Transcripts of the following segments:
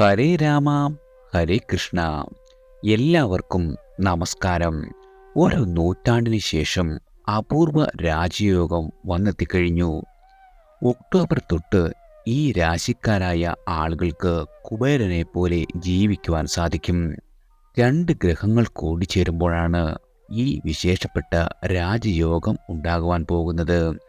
ഹരേ രാമ ഹരേ കൃഷ്ണ. എല്ലാവർക്കും നമസ്കാരം. ഒരു നൂറ്റാണ്ടിന് ശേഷം അപൂർവ രാജയോഗം വന്നെത്തിക്കഴിഞ്ഞു. ഒക്ടോബർ തൊട്ട് ഈ രാശിക്കാരായ ആളുകൾക്ക് കുബേരനെ പോലെ ജീവിക്കുവാൻ സാധിക്കും. രണ്ട് ഗ്രഹങ്ങൾ കൂടിച്ചേരുമ്പോഴാണ് ഈ വിശേഷപ്പെട്ട രാജയോഗം ഉണ്ടാകുവാൻ പോകുന്നത്.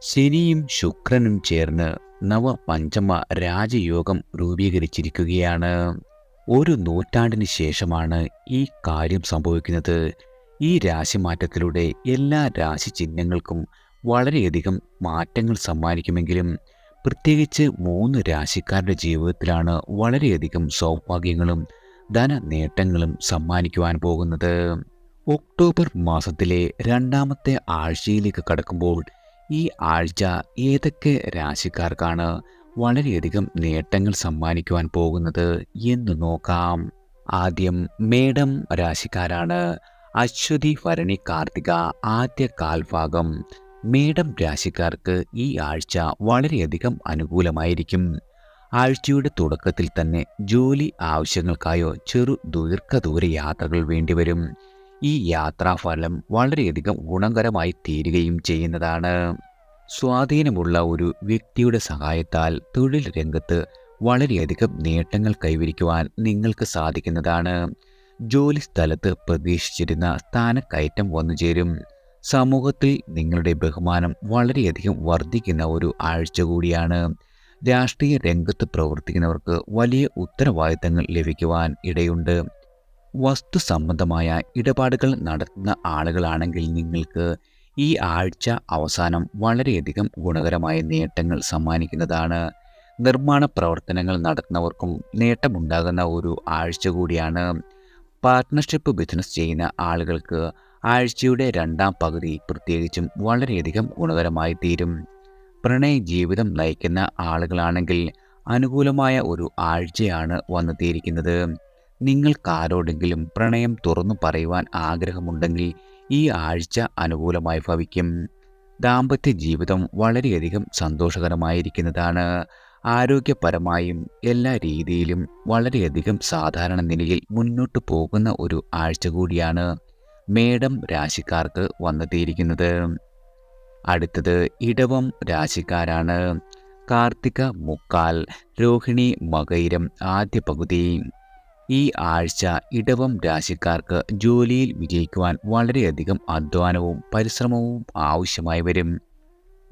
ശനിയും ശുക്രനും ചേർന്ന് നവപഞ്ചമ രാജയോഗം രൂപീകരിച്ചിരിക്കുകയാണ്. ഒരു നൂറ്റാണ്ടിന് ശേഷമാണ് ഈ കാര്യം സംഭവിക്കുന്നത്. ഈ രാശിമാറ്റത്തിലൂടെ എല്ലാ രാശി ചിഹ്നങ്ങൾക്കും വളരെയധികം മാറ്റങ്ങൾ സമ്മാനിക്കുമെങ്കിലും പ്രത്യേകിച്ച് മൂന്ന് രാശിക്കാരുടെ ജീവിതത്തിലാണ് വളരെയധികം സൗഭാഗ്യങ്ങളും ധന നേട്ടങ്ങളും സമ്മാനിക്കുവാൻ പോകുന്നത്. ഒക്ടോബർ മാസത്തിലെ രണ്ടാമത്തെ ആഴ്ചയിലേക്ക് കടക്കുമ്പോൾ ഈ ആഴ്ച ഏതൊക്കെ രാശിക്കാർക്കാണ് വളരെയധികം നേട്ടങ്ങൾ സമ്മാനിക്കുവാൻ പോകുന്നത് എന്ന് നോക്കാം. ആദ്യം മേഡം രാശിക്കാരാണ്. അശ്വതി ഭരണി കാർത്തിക ആദ്യ കാൽഭാഗം. മേഡം രാശിക്കാർക്ക് ഈ ആഴ്ച വളരെയധികം അനുകൂലമായിരിക്കും. ആഴ്ചയുടെ തുടക്കത്തിൽ തന്നെ ജോലി ആവശ്യങ്ങൾക്കായോ ചെറു ദീർഘദൂര യാത്രകൾ വേണ്ടിവരും. ഈ യാത്രാഫലം വളരെയധികം ഗുണകരമായി തീരുകയും ചെയ്യുന്നതാണ്. സ്വാധീനമുള്ള ഒരു വ്യക്തിയുടെ സഹായത്താൽ തൊഴിൽ രംഗത്ത് വളരെയധികം നേട്ടങ്ങൾ കൈവരിക്കുവാൻ നിങ്ങൾക്ക് സാധിക്കുന്നതാണ്. ജോലി സ്ഥലത്ത് പ്രതീക്ഷിച്ചിരുന്ന സ്ഥാനക്കയറ്റം വന്നു ചേരും. സമൂഹത്തിൽ നിങ്ങളുടെ ബഹുമാനം വളരെയധികം വർദ്ധിക്കുന്ന ഒരു ആഴ്ച കൂടിയാണ്. രാഷ്ട്രീയ രംഗത്ത് പ്രവർത്തിക്കുന്നവർക്ക് വലിയ ഉത്തരവാദിത്തങ്ങൾ ലഭിക്കുവാൻ ഇടയുണ്ട്. വസ്തു സംബന്ധമായ ഇടപാടുകൾ നടത്തുന്ന ആളുകളാണെങ്കിൽ നിങ്ങൾക്ക് ഈ ആഴ്ച അവസാനം വളരെയധികം ഗുണകരമായ നേട്ടങ്ങൾ സമ്മാനിക്കുന്നതാണ്. നിർമ്മാണ പ്രവർത്തനങ്ങൾ നടത്തുന്നവർക്കും നേട്ടമുണ്ടാകുന്ന ഒരു ആഴ്ച കൂടിയാണ്. പാർട്ട്ണർഷിപ്പ് ബിസിനസ് ചെയ്യുന്ന ആളുകൾക്ക് ആഴ്ചയുടെ രണ്ടാം പകുതി പ്രത്യേകിച്ചും വളരെയധികം ഗുണകരമായി തീരും. പ്രണയ ജീവിതം നയിക്കുന്ന ആളുകളാണെങ്കിൽ അനുകൂലമായ ഒരു ആഴ്ചയാണ് വന്നെത്തിയിരിക്കുന്നത് നിങ്ങൾക്കാരോടെങ്കിലും പ്രണയം തുറന്നു പറയുവാൻ ആഗ്രഹമുണ്ടെങ്കിൽ ഈ ആഴ്ച അനുകൂലമായി ഭവിക്കും. ദാമ്പത്യ ജീവിതം വളരെയധികം സന്തോഷകരമായിരിക്കുന്നതാണ്. ആരോഗ്യപരമായും എല്ലാ രീതിയിലും വളരെയധികം സാധാരണ നിലയിൽ മുന്നോട്ട് പോകുന്ന ഒരു ആഴ്ച കൂടിയാണ് മേടം രാശിക്കാർക്ക് വന്നെത്തിയിരിക്കുന്നത്. അടുത്തത് ഇടവം രാശിക്കാരാണ്. കാർത്തിക മുക്കാൽ രോഹിണി മകൈരം ആദ്യ പകുതി. ഈ ആഴ്ച ഇടവം രാശിക്കാർക്ക് ജോലിയിൽ വിജയിക്കുവാൻ വളരെയധികം അധ്വാനവും പരിശ്രമവും ആവശ്യമായി വരും.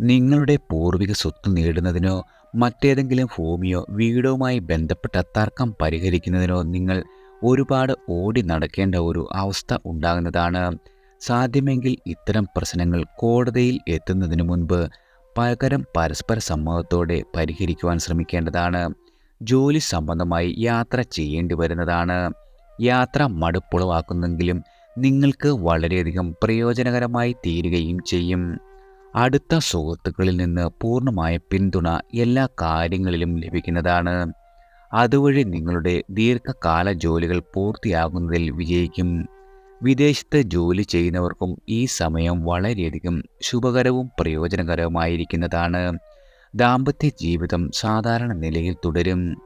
നിങ്ങളുടെ പൂർവിക സ്വത്ത് നേടുന്നതിനോ മറ്റേതെങ്കിലും ഭൂമിയോ വീടുമായി ബന്ധപ്പെട്ട തർക്കം പരിഹരിക്കുന്നതിനോ നിങ്ങൾ ഒരുപാട് ഓടി നടക്കേണ്ട ഒരു അവസ്ഥ ഉണ്ടാകുന്നതാണ്. സാധ്യമെങ്കിൽ ഇത്തരം പ്രശ്നങ്ങൾ കോടതിയിൽ എത്തുന്നതിന് മുൻപ് പകരം പരസ്പര സമ്മതത്തോടെ പരിഹരിക്കുവാൻ ശ്രമിക്കേണ്ടതാണ്. ജോലി സംബന്ധമായി യാത്ര ചെയ്യേണ്ടി വരുന്നതാണ്. യാത്ര മടുപ്പുളവാക്കുന്നെങ്കിലും നിങ്ങൾക്ക് വളരെയധികം പ്രയോജനകരമായി തീരുകയും ചെയ്യും. അടുത്ത സുഹൃത്തുക്കളിൽ നിന്ന് പൂർണമായ പിന്തുണ എല്ലാ കാര്യങ്ങളിലും ലഭിക്കുന്നതാണ്. അതുവഴി നിങ്ങളുടെ ദീർഘകാല ജോലികൾ പൂർത്തിയാകുന്നതിൽ വിജയിക്കും. വിദേശത്ത് ജോലി ചെയ്യുന്നവർക്കും ഈ സമയം വളരെയധികം ശുഭകരവും പ്രയോജനകരവുമായിരിക്കുന്നതാണ്. ദാമ്പത്യ ജീവിതം സാധാരണ നിലയിൽ തുടരും.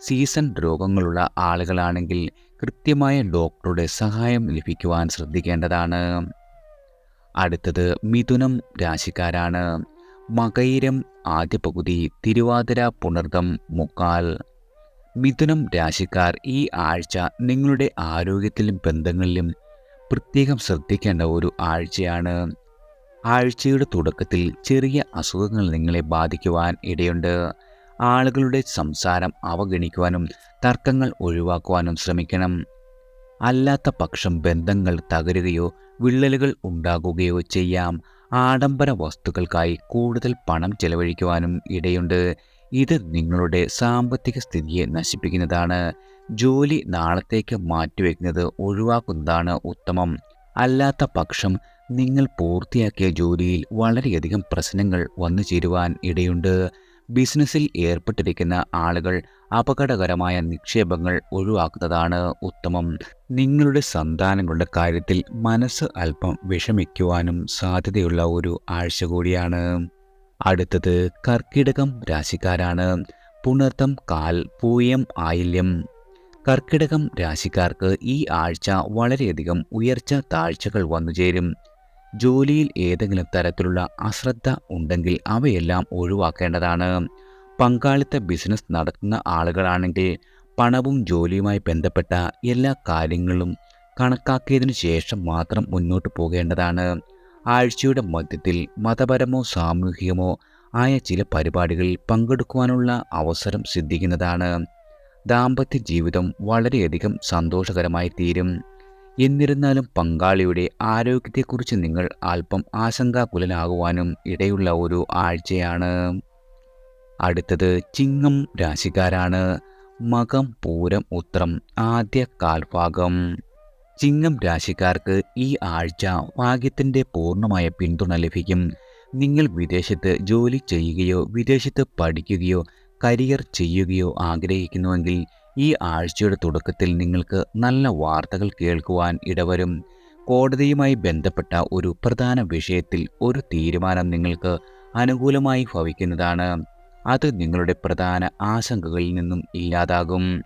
സീസൺ രോഗങ്ങളുള്ള ആളുകളാണെങ്കിൽ കൃത്യമായ ഡോക്ടറുടെ സഹായം ലഭിക്കുവാൻ ശ്രദ്ധിക്കേണ്ടതാണ്. അടുത്തത് മിഥുനം രാശിക്കാരാണ്. മകയിരം ആദ്യ പകുതി തിരുവാതിര പുണർദം മുക്കാൽ. മിഥുനം രാശിക്കാർ ഈ ആഴ്ച നിങ്ങളുടെ ആരോഗ്യത്തിലും ബന്ധങ്ങളിലും പ്രത്യേകം ശ്രദ്ധിക്കേണ്ട ഒരു ആഴ്ചയാണ്. ആഴ്ചയുടെ തുടക്കത്തിൽ ചെറിയ അസുഖങ്ങൾ നിങ്ങളെ ബാധിക്കുവാൻ ഇടയുണ്ട്. ആളുകളുടെ സംസാരം അവഗണിക്കുവാനും തർക്കങ്ങൾ ഒഴിവാക്കുവാനും ശ്രമിക്കണം. അല്ലാത്ത പക്ഷം ബന്ധങ്ങൾ തകരുകയോ വിള്ളലുകൾ ഉണ്ടാകുകയോ ചെയ്യാം. ആഡംബര വസ്തുക്കൾക്കായി കൂടുതൽ പണം ചെലവഴിക്കുവാനും ഇടയുണ്ട്. ഇത് നിങ്ങളുടെ സാമ്പത്തിക സ്ഥിതിയെ നശിപ്പിക്കുന്നതാണ്. ജോലി നാളത്തേക്ക് മാറ്റിവെക്കുന്നത് ഒഴിവാക്കുന്നതാണ് ഉത്തമം. അല്ലാത്ത പക്ഷം നിങ്ങൾ പൂർത്തിയാക്കിയ ജോലിയിൽ വളരെയധികം പ്രശ്നങ്ങൾ വന്നു ചേരുവാൻ ഇടയുണ്ട്. ബിസിനസ്സിൽ ഏർപ്പെട്ടിരിക്കുന്ന ആളുകൾ അപകടകരമായ നിക്ഷേപങ്ങൾ ഒഴിവാക്കുന്നതാണ് ഉത്തമം. നിങ്ങളുടെ സന്താനങ്ങളുടെ കാര്യത്തിൽ മനസ്സ് അല്പം വിഷമിക്കുവാനും സാധ്യതയുള്ള ഒരു ആഴ്ച കൂടിയാണ്. അടുത്തത് കർക്കിടകം രാശിക്കാരാണ്. പുണർത്തം കാൽ പൂയം ആയില്യം. കർക്കിടകം രാശിക്കാർക്ക് ഈ ആഴ്ച വളരെയധികം ഉയർച്ച താഴ്ചകൾ വന്നുചേരും ജോലിയിൽ ഏതെങ്കിലും തരത്തിലുള്ള അശ്രദ്ധ ഉണ്ടെങ്കിൽ അവയെല്ലാം ഒഴിവാക്കേണ്ടതാണ്. പങ്കാളിത്ത ബിസിനസ് നടത്തുന്ന ആളുകളാണെങ്കിൽ പണവും ജോലിയുമായി ബന്ധപ്പെട്ട എല്ലാ കാര്യങ്ങളും കണക്കാക്കിയതിനു ശേഷം മാത്രം മുന്നോട്ട് പോകേണ്ടതാണ്. ആഴ്ചയുടെ മധ്യത്തിൽ മതപരമോ സാമൂഹികമോ ആയ ചില പരിപാടികളിൽ പങ്കെടുക്കുവാനുള്ള അവസരം സിദ്ധിക്കുന്നതാണ്. ദാമ്പത്യ ജീവിതം വളരെയധികം സന്തോഷകരമായി തീരും എന്നിരുന്നാലും പങ്കാളിയുടെ ആരോഗ്യത്തെക്കുറിച്ച് നിങ്ങൾ അല്പം ആശങ്കാകുലനാകുവാനും ഇടയുള്ള ഒരു ആഴ്ചയാണ്. അടുത്തത് ചിങ്ങം രാശിക്കാരാണ്. മകം പൂരം ഉത്രം ആദ്യ കാൽഭാഗം. ചിങ്ങം രാശിക്കാർക്ക് ഈ ആഴ്ച ഭാഗ്യത്തിന്റെ പൂർണമായ പിന്തുണ ലഭിക്കും. നിങ്ങൾ വിദേശത്ത് ജോലി ചെയ്യുകയോ വിദേശത്ത് പഠിക്കുകയോ കരിയർ ചെയ്യുകയോ ആഗ്രഹിക്കുന്നുവെങ്കിൽ ഈ ആഴ്ചയുടെ തുടക്കത്തിൽ നിങ്ങൾക്ക് നല്ല വാർത്തകൾ കേൾക്കുവാൻ ഇടവരും. കോടതിയുമായി ബന്ധപ്പെട്ട ഒരു പ്രധാന വിഷയത്തിൽ ഒരു തീരുമാനം നിങ്ങൾക്ക് അനുകൂലമായി ഭവിക്കുന്നതാണ്. അത് നിങ്ങളുടെ പ്രധാന ആശങ്കകളിൽ നിന്നും ഇല്ലാതാകും.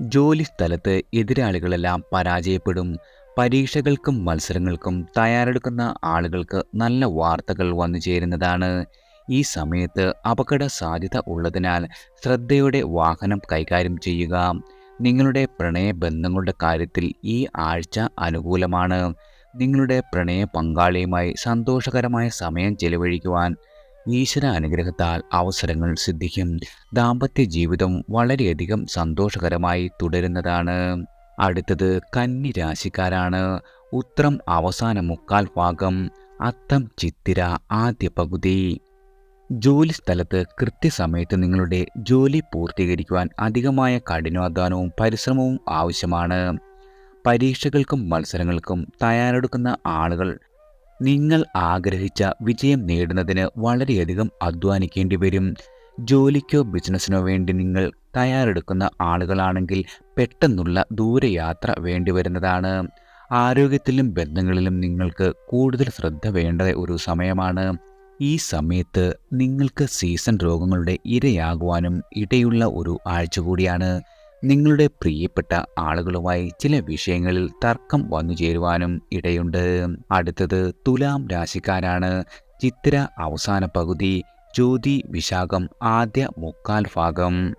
ജോലി സ്ഥലത്ത് എതിരാളികളെല്ലാം പരാജയപ്പെടും. പരീക്ഷകൾക്കും മത്സരങ്ങൾക്കും തയ്യാറെടുക്കുന്ന ആളുകൾക്ക് നല്ല വാർത്തകൾ വന്നു ചേരുന്നതാണ് ഈ സമയത്ത് അപകട സാധ്യത ഉള്ളതിനാൽ ശ്രദ്ധയോടെ വാഹനം കൈകാര്യം ചെയ്യുക. നിങ്ങളുടെ പ്രണയ ബന്ധങ്ങളുടെ കാര്യത്തിൽ ഈ ആഴ്ച അനുകൂലമാണ്. നിങ്ങളുടെ പ്രണയ പങ്കാളിയുമായി സന്തോഷകരമായ സമയം ചെലവഴിക്കുവാൻ ഈശ്വര അനുഗ്രഹത്താൽ അവസരങ്ങൾ സിദ്ധിക്കും. ദാമ്പത്യ ജീവിതം വളരെയധികം സന്തോഷകരമായി തുടരുന്നതാണ്. അടുത്തത് കന്നി രാശിക്കാരാണ് ഉത്രം അവസാന മുക്കാൽ ഭാഗം അത്തം ചിത്തിര ആദ്യ പകുതി. ജോലി സ്ഥലത്ത് കൃത്യസമയത്ത് നിങ്ങളുടെ ജോലി പൂർത്തീകരിക്കുവാൻ അധികമായ കഠിനാധ്വാനവും പരിശ്രമവും ആവശ്യമാണ്. പരീക്ഷകൾക്കും മത്സരങ്ങൾക്കും തയ്യാറെടുക്കുന്ന ആളുകൾ നിങ്ങൾ ആഗ്രഹിച്ച വിജയം നേടുന്നതിന് വളരെയധികം അധ്വാനിക്കേണ്ടി വരും. ജോലിക്കോ ബിസിനസ്സിനോ വേണ്ടി നിങ്ങൾ തയ്യാറെടുക്കുന്ന ആളുകളാണെങ്കിൽ പെട്ടെന്നുള്ള ദൂരയാത്ര വേണ്ടിവരുന്നതാണ് ആരോഗ്യത്തിലും ബന്ധങ്ങളിലും നിങ്ങൾക്ക് കൂടുതൽ ശ്രദ്ധ വേണ്ട ഒരു സമയമാണ്. ഈ സമയത്ത് നിങ്ങൾക്ക് സീസൺ രോഗങ്ങളുടെ ഇരയാകുവാനും ഇടയുള്ള ഒരു ആഴ്ച കൂടിയാണ് നിങ്ങളുടെ പ്രിയപ്പെട്ട ആളുകളുമായി ചില വിഷയങ്ങളിൽ തർക്കം വന്നു ചേരുവാനും ഇടയുണ്ട്. അടുത്തത് തുലാം രാശിക്കാരാണ്. ചിത്ര അവസാന പകുതി ജ്യോതി വിശാഖം ആദ്യ മുക്കാൽ ഭാഗം.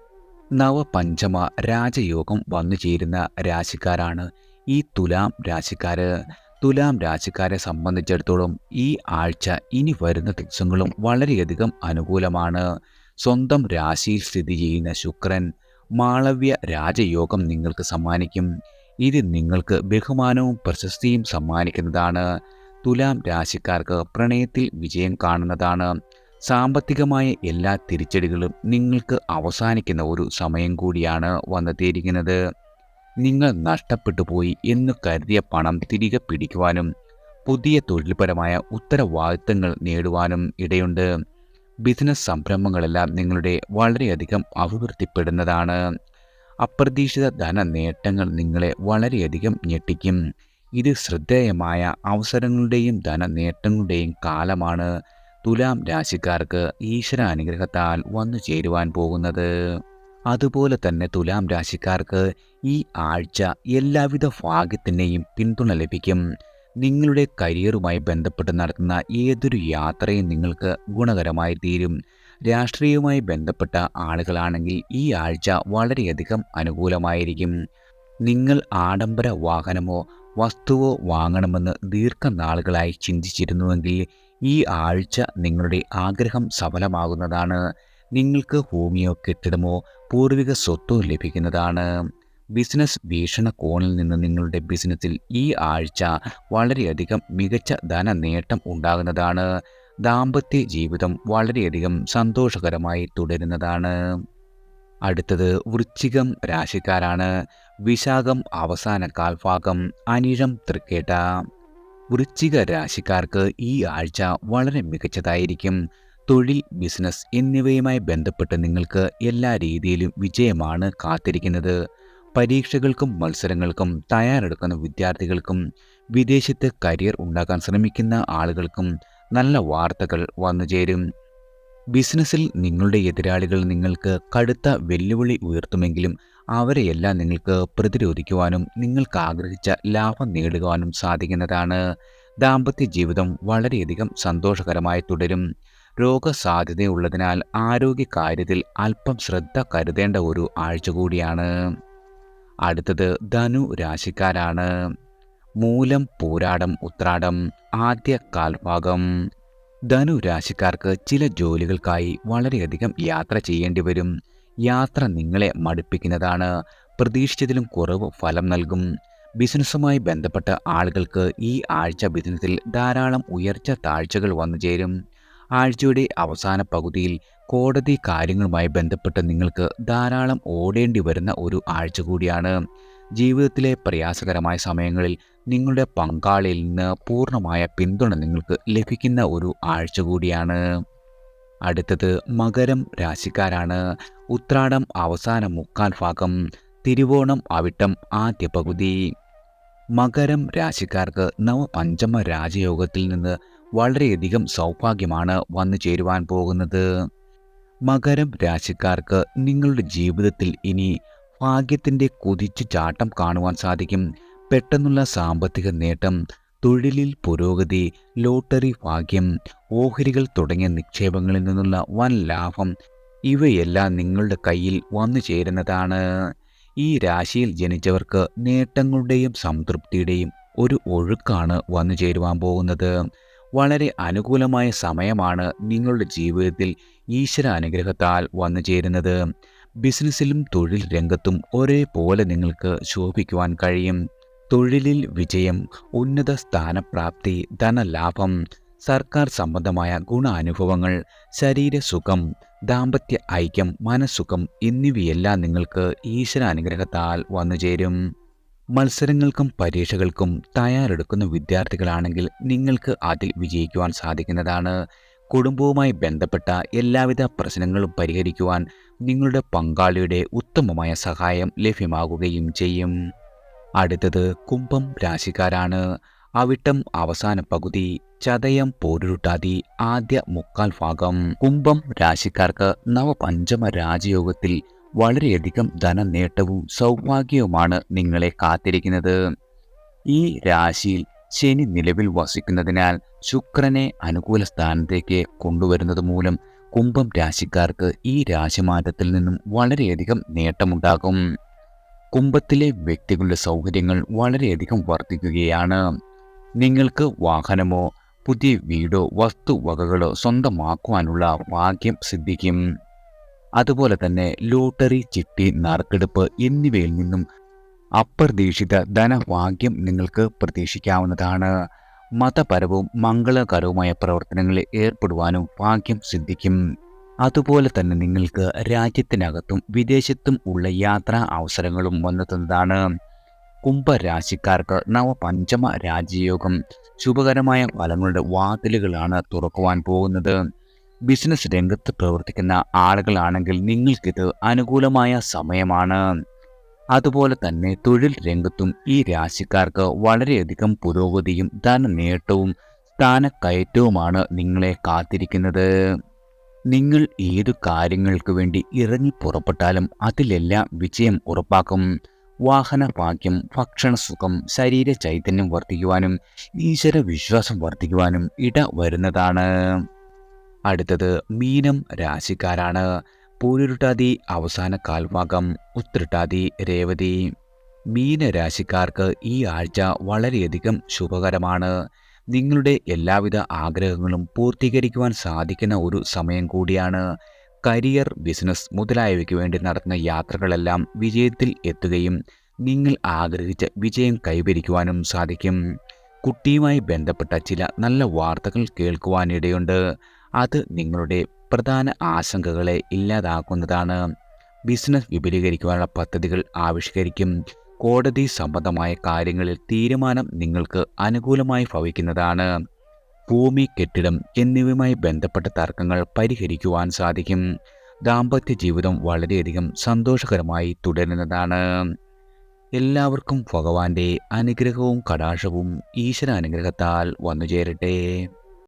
നവപഞ്ചമ രാജയോഗം വന്നു ചേരുന്ന രാശിക്കാരാണ് ഈ തുലാം രാശിക്കാര്. തുലാം രാശിക്കാരെ സംബന്ധിച്ചിടത്തോളം ഈ ആഴ്ച ഇനി വരുന്ന ദിവസങ്ങളും വളരെയധികം അനുകൂലമാണ്. സ്വന്തം രാശിയിൽ സ്ഥിതി ചെയ്യുന്ന ശുക്രൻ മാളവ്യ രാജയോഗം നിങ്ങൾക്ക് സമ്മാനിക്കും. ഇത് നിങ്ങൾക്ക് ബഹുമാനവും പ്രശസ്തിയും സമ്മാനിക്കുന്നതാണ്. തുലാം രാശിക്കാർക്ക് പ്രണയത്തിൽ വിജയം കാണുന്നതാണ്. സാമ്പത്തികമായ എല്ലാ തിരിച്ചടികളും നിങ്ങൾക്ക് അവസാനിക്കുന്ന ഒരു സമയം കൂടിയാണ് വന്നെത്തിയിരിക്കുന്നത് നിങ്ങൾ നഷ്ടപ്പെട്ടു പോയി എന്ന് കരുതിയ പണം തിരികെ പിടിക്കുവാനും പുതിയ തൊഴിൽപരമായ ഉത്തരവാദിത്തങ്ങൾ നേടുവാനും ഇടയുണ്ട്. ബിസിനസ് സംരംഭങ്ങളെല്ലാം നിങ്ങളുടെ വളരെയധികം അഭിവൃദ്ധിപ്പെടുന്നതാണ്. അപ്രതീക്ഷിത ധന നേട്ടങ്ങൾ നിങ്ങളെ വളരെയധികം ഞെട്ടിക്കും. ഇത് ശ്രദ്ധേയമായ അവസരങ്ങളുടെയും ധന നേട്ടങ്ങളുടെയും കാലമാണ്. തുലാം രാശിക്കാർക്ക് ഈശ്വര അനുഗ്രഹത്താൽ വന്നു ചേരുവാൻ പോകുന്നത്. അതുപോലെ തന്നെ തുലാം രാശിക്കാർക്ക് ഈ ആഴ്ച എല്ലാവിധ ഭാഗ്യത്തിന്റെയും പിന്തുണ ലഭിക്കും. നിങ്ങളുടെ കരിയറുമായി ബന്ധപ്പെട്ട് നടത്തുന്ന ഏതൊരു യാത്രയും നിങ്ങൾക്ക് ഗുണകരമായി തീരും. രാഷ്ട്രീയവുമായി ബന്ധപ്പെട്ട ആളുകളാണെങ്കിൽ ഈ ആഴ്ച വളരെയധികം അനുകൂലമായിരിക്കും. നിങ്ങൾ ആഡംബര വാഹനമോ വസ്തുവോ വാങ്ങണമെന്ന് ദീർഘനാളുകളായി ചിന്തിച്ചിരുന്നുവെങ്കിൽ ഈ ആഴ്ച നിങ്ങളുടെ ആഗ്രഹം സഫലമാകുന്നതാണ്. നിങ്ങൾക്ക് ഹോമിയോ കെട്ടിടമോ പൂർവിക സ്വത്വം ലഭിക്കുന്നതാണ്. ബിസിനസ് വീക്ഷണകോണിൽ നിന്ന് നിങ്ങളുടെ ബിസിനസ്സിൽ ഈ ആഴ്ച വളരെയധികം മികച്ച ധന നേട്ടം ഉണ്ടാകുന്നതാണ്. ദാമ്പത്യ ജീവിതം വളരെയധികം സന്തോഷകരമായി തുടരുന്നതാണ്. അടുത്തത് വൃശ്ചികം രാശിക്കാരാണ്. വിശാഖം അവസാന കാൽഭാഗം അനിഴം തൃക്കേട്ട. വൃശ്ചിക രാശിക്കാർക്ക് ഈ ആഴ്ച വളരെ മികച്ചതായിരിക്കും. തൊഴിൽ ബിസിനസ് എന്നിവയുമായി ബന്ധപ്പെട്ട് നിങ്ങൾക്ക് എല്ലാ രീതിയിലും വിജയമാണ് കാത്തിരിക്കുന്നത്. പരീക്ഷകൾക്കും മത്സരങ്ങൾക്കും തയ്യാറെടുക്കുന്ന വിദ്യാർത്ഥികൾക്കും വിദേശത്ത് കരിയർ ഉണ്ടാക്കാൻ ശ്രമിക്കുന്ന ആളുകൾക്കും നല്ല വാർത്തകൾ വന്നു ചേരും. ബിസിനസ്സിൽ നിങ്ങളുടെ എതിരാളികൾ നിങ്ങൾക്ക് കടുത്ത വെല്ലുവിളി ഉയർത്തുമെങ്കിലും അവരെയെല്ലാം നിങ്ങൾക്ക് പ്രതിരോധിക്കുവാനും നിങ്ങൾക്ക് ആഗ്രഹിച്ച ലാഭം നേടുവാനും സാധിക്കുന്നതാണ്. ദാമ്പത്യ ജീവിതം വളരെയധികം സന്തോഷകരമായി തുടരും. രോഗസാധ്യതയുള്ളതിനാൽ ആരോഗ്യകാര്യത്തിൽ അല്പം ശ്രദ്ധ കരുതേണ്ട ഒരു ആഴ്ച കൂടിയാണ്. അടുത്തത് ധനു രാശിക്കാരാണ്. മൂലം പൂരാടം ഉത്രാടം ആദ്യ കാൽഭാഗം. ധനു രാശിക്കാർക്ക് ചില ജോലികൾക്കായി വളരെയധികം യാത്ര ചെയ്യേണ്ടി വരും. യാത്ര നിങ്ങളെ മടുപ്പിക്കുന്നതാണ്. പ്രതീക്ഷിച്ചതിലും കുറവ് ഫലം നൽകും. ബിസിനസ്സുമായി ബന്ധപ്പെട്ട ആളുകൾക്ക് ഈ ആഴ്ച ബിസിനസ്സിൽ ധാരാളം ഉയർച്ച താഴ്ചകൾ വന്നു ചേരും. ആഴ്ചയുടെ അവസാന പകുതിയിൽ കോടതി കാര്യങ്ങളുമായി ബന്ധപ്പെട്ട് നിങ്ങൾക്ക് ധാരാളം ഓടേണ്ടി വരുന്ന ഒരു ആഴ്ച കൂടിയാണ്. ജീവിതത്തിലെ പ്രയാസകരമായ സമയങ്ങളിൽ നിങ്ങളുടെ പങ്കാളിയിൽ നിന്ന് പൂർണമായ പിന്തുണ നിങ്ങൾക്ക് ലഭിക്കുന്ന ഒരു ആഴ്ച കൂടിയാണ്. അടുത്തത് മകരം രാശിക്കാരാണ്. ഉത്രാടം അവസാന മുക്കാൽ ഭാഗം തിരുവോണം അവിട്ടം ആദ്യ പകുതി. മകരം രാശിക്കാർക്ക് നവപഞ്ചമ രാജയോഗത്തിൽ നിന്ന് വളരെയധികം സൗഭാഗ്യമാണ് വന്നു ചേരുവാൻ പോകുന്നത്. മകരം രാശിക്കാർക്ക് നിങ്ങളുടെ ജീവിതത്തിൽ ഇനി ഭാഗ്യത്തിന്റെ കുതിച്ചു ചാട്ടം കാണുവാൻ സാധിക്കും. പെട്ടെന്നുള്ള സാമ്പത്തിക നേട്ടം തൊഴിലിൽ പുരോഗതി ലോട്ടറി ഭാഗ്യം ഓഹരികൾ തുടങ്ങിയ നിക്ഷേപങ്ങളിൽ നിന്നുള്ള വൻ ലാഭം ഇവയെല്ലാം നിങ്ങളുടെ കയ്യിൽ വന്നു ചേരുന്നതാണ്. ഈ രാശിയിൽ ജനിച്ചവർക്ക് നേട്ടങ്ങളുടെയും സംതൃപ്തിയുടെയും ഒരു ഒഴുക്കാണ് വന്നു ചേരുവാൻ പോകുന്നത്. വളരെ അനുകൂലമായ സമയമാണ് നിങ്ങളുടെ ജീവിതത്തിൽ ഈശ്വര അനുഗ്രഹത്താൽ വന്നു ചേരുന്നത്. ബിസിനസ്സിലും തൊഴിൽ രംഗത്തും ഒരേപോലെ നിങ്ങൾക്ക് ശോഭിക്കുവാൻ കഴിയും. തൊഴിലിൽ വിജയം ഉന്നത സ്ഥാനപ്രാപ്തി ധനലാഭം സർക്കാർ സംബന്ധമായ ഗുണാനുഭവങ്ങൾ ശരീരസുഖം ദാമ്പത്യ ഐക്യം മനസ്സുഖം എന്നിവയെല്ലാം നിങ്ങൾക്ക് ഈശ്വരാനുഗ്രഹത്താൽ വന്നുചേരും മത്സരങ്ങൾക്കും പരീക്ഷകൾക്കും തയ്യാറെടുക്കുന്ന വിദ്യാർത്ഥികളാണെങ്കിൽ നിങ്ങൾക്ക് അതിൽ വിജയിക്കുവാൻ സാധിക്കുന്നതാണ്. കുടുംബവുമായി ബന്ധപ്പെട്ട എല്ലാവിധ പ്രശ്നങ്ങളും പരിഹരിക്കുവാൻ നിങ്ങളുടെ പങ്കാളിയുടെ ഉത്തമമായ സഹായം ലഭ്യമാകുകയും ചെയ്യും. അടുത്തത് കുംഭം രാശിക്കാരാണ്. അവിട്ടം അവസാന പകുതി ചതയം പോരുരുട്ടാതി ആദ്യ മുക്കാൽ ഭാഗം. കുംഭം രാശിക്കാർക്ക് നവപഞ്ചമ രാജയോഗത്തിൽ വളരെയധികം ധനനേട്ടവും സൗഭാഗ്യവുമാണ് നിങ്ങളെ കാത്തിരിക്കുന്നത്. ഈ രാശിയിൽ ശനി നിലവിൽ വസിക്കുന്നതിനാൽ ശുക്രനെ അനുകൂല സ്ഥാനത്തേക്ക് കൊണ്ടുവരുന്നത് മൂലം കുംഭം രാശിക്കാർക്ക് ഈ രാശിമാറ്റത്തിൽ നിന്നും വളരെയധികം നേട്ടമുണ്ടാകും. കുംഭത്തിലെ വ്യക്തികളുടെ സൗകര്യങ്ങൾ വളരെയധികം വർദ്ധിക്കുകയാണ്. നിങ്ങൾക്ക് വാഹനമോ പുതിയ വീടോ വസ്തുവകകളോ സ്വന്തമാക്കുവാനുള്ള ഭാഗ്യം സിദ്ധിക്കും. അതുപോലെ തന്നെ ലോട്ടറി ചിട്ടി നറുക്കെടുപ്പ് എന്നിവയിൽ നിന്നും അപ്രതീക്ഷിത ധനഭാഗ്യം നിങ്ങൾക്ക് പ്രതീക്ഷിക്കാവുന്നതാണ്. മതപരവും മംഗളകരവുമായ പ്രവർത്തനങ്ങളിൽ ഏർപ്പെടുവാനും ഭാഗ്യം സിദ്ധിക്കും. അതുപോലെ തന്നെ നിങ്ങൾക്ക് രാജ്യത്തിനകത്തും വിദേശത്തും ഉള്ള യാത്രാ അവസരങ്ങളും വന്നെത്തുന്നതാണ്. കുംഭരാശിക്കാർക്ക് നവപഞ്ചമ രാജ്യയോഗം ശുഭകരമായ ഫലങ്ങളുടെ വാതിലുകളാണ് തുറക്കുവാൻ പോകുന്നത്. ബിസിനസ് രംഗത്ത് പ്രവർത്തിക്കുന്ന ആളുകളാണെങ്കിൽ നിങ്ങൾക്കിത് അനുകൂലമായ സമയമാണ്. അതുപോലെ തന്നെ തൊഴിൽ രംഗത്തും ഈ രാശിക്കാർക്ക് വളരെയധികം പുരോഗതിയും ധനനേട്ടവും സ്ഥാനക്കയറ്റവുമാണ് നിങ്ങളെ കാത്തിരിക്കുന്നത്. നിങ്ങൾ ഏതു കാര്യങ്ങൾക്ക് വേണ്ടി ഇറങ്ങി പുറപ്പെട്ടാലും അതിലെല്ലാം വിജയം ഉറപ്പാക്കും. വാഹന ഭാഗ്യം ഭക്ഷണസുഖം ശരീര ചൈതന്യം വർദ്ധിക്കുവാനും ഈശ്വര വിശ്വാസം വർദ്ധിക്കുവാനും ഇട വരുന്നതാണ് അടുത്തത് മീനം രാശിക്കാരാണ്. പൂരുരുട്ടാതി അവസാന കാൽഭാഗം ഉത്രട്ടാതി രേവതി. മീനരാശിക്കാർക്ക് ഈ ആഴ്ച വളരെയധികം ശുഭകരമാണ്. നിങ്ങളുടെ എല്ലാവിധ ആഗ്രഹങ്ങളും പൂർത്തീകരിക്കുവാൻ സാധിക്കുന്ന ഒരു സമയം കൂടിയാണ്. കരിയർ ബിസിനസ് മുതലായവയ്ക്ക് വേണ്ടി നടത്തുന്ന യാത്രകളെല്ലാം വിജയത്തിൽ എത്തുകയും നിങ്ങൾ ആഗ്രഹിച്ച വിജയം കൈവരിക്കുവാനും സാധിക്കും. കുട്ടിയുമായി ബന്ധപ്പെട്ട ചില നല്ല വാർത്തകൾ കേൾക്കുവാനിടയുണ്ട്. അത് നിങ്ങളുടെ പ്രധാന ആശങ്കകളെ ഇല്ലാതാക്കുന്നതാണ്. ബിസിനസ് വിപുലീകരിക്കുവാനുള്ള പദ്ധതികൾ ആവിഷ്കരിക്കും. കോടതി സംബന്ധമായ കാര്യങ്ങളിൽ തീരുമാനം നിങ്ങൾക്ക് അനുകൂലമായി ഭവിക്കുന്നതാണ്. ഭൂമി കെട്ടിടം എന്നിവയുമായി ബന്ധപ്പെട്ട തർക്കങ്ങൾ പരിഹരിക്കുവാൻ സാധിക്കും. ദാമ്പത്യ ജീവിതം വളരെയധികം സന്തോഷകരമായി തുടരുന്നതാണ്. എല്ലാവർക്കും ഭഗവാന്റെ അനുഗ്രഹവും കടാക്ഷവും ഈശ്വര അനുഗ്രഹത്താൽ വന്നു ചേരട്ടെ